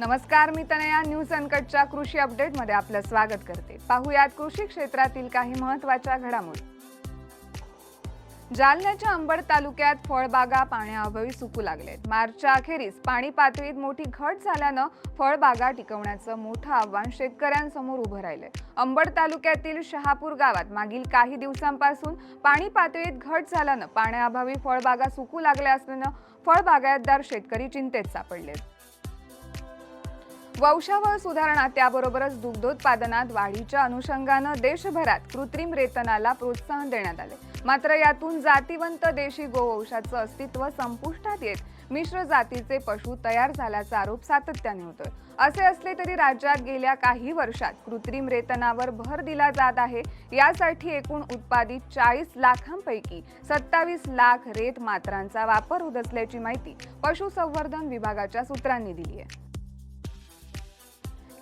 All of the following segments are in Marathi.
नमस्कार मी तनया. न्यूज अनकटच्या कृषी अपडेटमध्ये आपलं स्वागत करते. पाहुयात कृषी क्षेत्रातील काही महत्त्वाच्या घडामोडी. जालन्याच्या अंबड तालुक्यात फळबागा पाण्याअभावी सुकू लागलेत. मार्चच्या अखेरीस पाणी पातळीत मोठी घट झाल्यानं फळबागा टिकवण्याचं मोठं आव्हान शेतकऱ्यांसमोर उभं राहिलंय. अंबड तालुक्यातील शहापूर गावात मागील काही दिवसांपासून पाणी पातळीत घट झाल्यानं पाण्याअभावी फळबागा सुकू लागल्या असल्यानं फळबागायतदार शेतकरी चिंतेत सापडलेत. वंशावळ सुधारणा त्याबरोबरच दुग्धोत्पादनात वाढीच्या अनुषंगानं देशभरात कृत्रिम रेतनाला प्रोत्साहन देण्यात आले. मात्र यातून जातीवंत देशी गोवंशाचं अस्तित्व संपुष्टात येत मिश्र जातीचे पशु तयार झाल्याचा आरोप सातत्याने होतोय. असे असले तरी राज्यात गेल्या काही वर्षात कृत्रिम रेतनावर भर दिला जात आहे. यासाठी एकूण उत्पादित चाळीस लाखांपैकी सत्तावीस लाख रेत मात्रांचा वापर होत असल्याची माहिती पशुसंवर्धन विभागाच्या सूत्रांनी दिली आहे.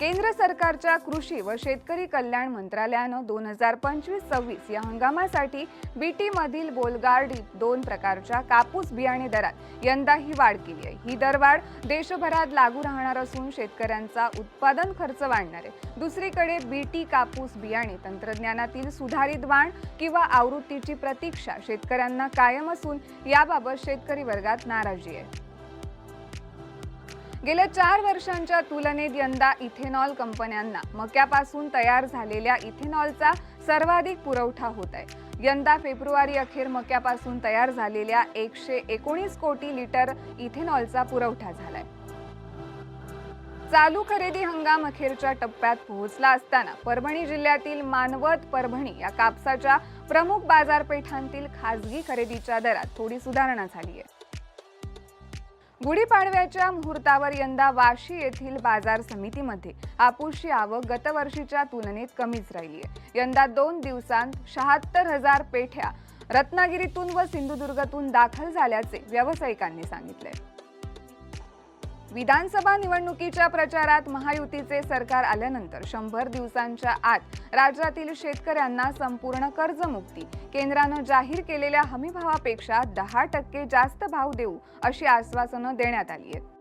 केंद्र सरकारच्या कृषी व शेतकरी कल्याण मंत्रालयानं दोन हजार पंचवीस सव्वीस या हंगामासाठी बीटीमधील बोलगार्ड दोन प्रकारच्या कापूस बियाणे दरात यंदा ही वाढ केली आहे. ही दरवाढ देशभरात लागू राहणार असून शेतकऱ्यांचा उत्पादन खर्च वाढणार आहे. दुसरीकडे बीटी कापूस बियाणे तंत्रज्ञानातील सुधारित वाण किंवा आवृत्तीची प्रतीक्षा शेतकऱ्यांना कायम असून याबाबत शेतकरी वर्गात नाराजी आहे. गेल्या चार वर्षांच्या तुलनेत यंदा इथेनॉल कंपन्यांना मक्यापासून तयार झालेल्या इथेनॉलचा सर्वाधिक पुरवठा होत आहे. यंदा फेब्रुवारी अखेर मक्यापासून तयार झालेल्या एकशे एकोणीस कोटी लिटर इथेनॉलचा पुरवठा झालाय. चालू खरेदी हंगाम अखेरच्या टप्प्यात पोहोचला असताना परभणी जिल्ह्यातील मानवत परभणी या कापसाच्या प्रमुख बाजारपेठांतील खासगी खरेदीच्या दरात थोडी सुधारणा झाली आहे. गुढीपाडव्याच्या मुहूर्तावर यंदा वाशी येथील बाजार समितीमध्ये आपूसची आवक गतवर्षीच्या तुलनेत कमीच राहिली आहे. यंदा दोन दिवसांत शहात्तर हजार पेठ्या रत्नागिरीतून व सिंधुदुर्गातून दाखल झाल्याचे व्यावसायिकांनी सांगितले विधानसभा निवडणुकीच्या प्रचारात महायुतीचे सरकार आल्यानंतर शंभर दिवसांच्या आत राज्यातील शेतकऱ्यांना संपूर्ण कर्जमुक्ती केंद्रानं जाहीर केलेल्या हमीभावापेक्षा दहा टक्के जास्त भाव देऊ अशी आश्वासनं देण्यात आली आहेत.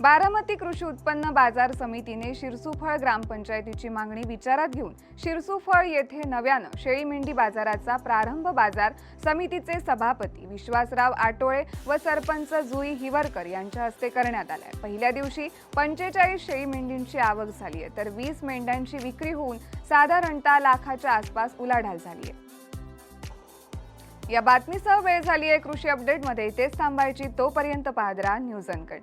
बारामती कृषी उत्पन्न बाजार समितीने शिरसूफळ ग्रामपंचायतीची मागणी विचारात घेऊन शिरसूफळ येथे नव्यानं शेळी मेंढी बाजाराचा प्रारंभ बाजार समितीचे सभापती विश्वासराव आटोळे व सरपंच जुई हिवरकर यांच्या हस्ते करण्यात आलाय. पहिल्या दिवशी पंचेचाळीस शेळी मेंढींची आवक झाली आहे तर वीस मेंढ्यांची विक्री होऊन साधारणतः लाखाच्या आसपास उलाढाल झाली आहे. या बातमीसह वेळ झाली आहे कृषी अपडेटमध्ये इथेच थांबायची तोपर्यंत पाहत राहा न्यूज अनकट.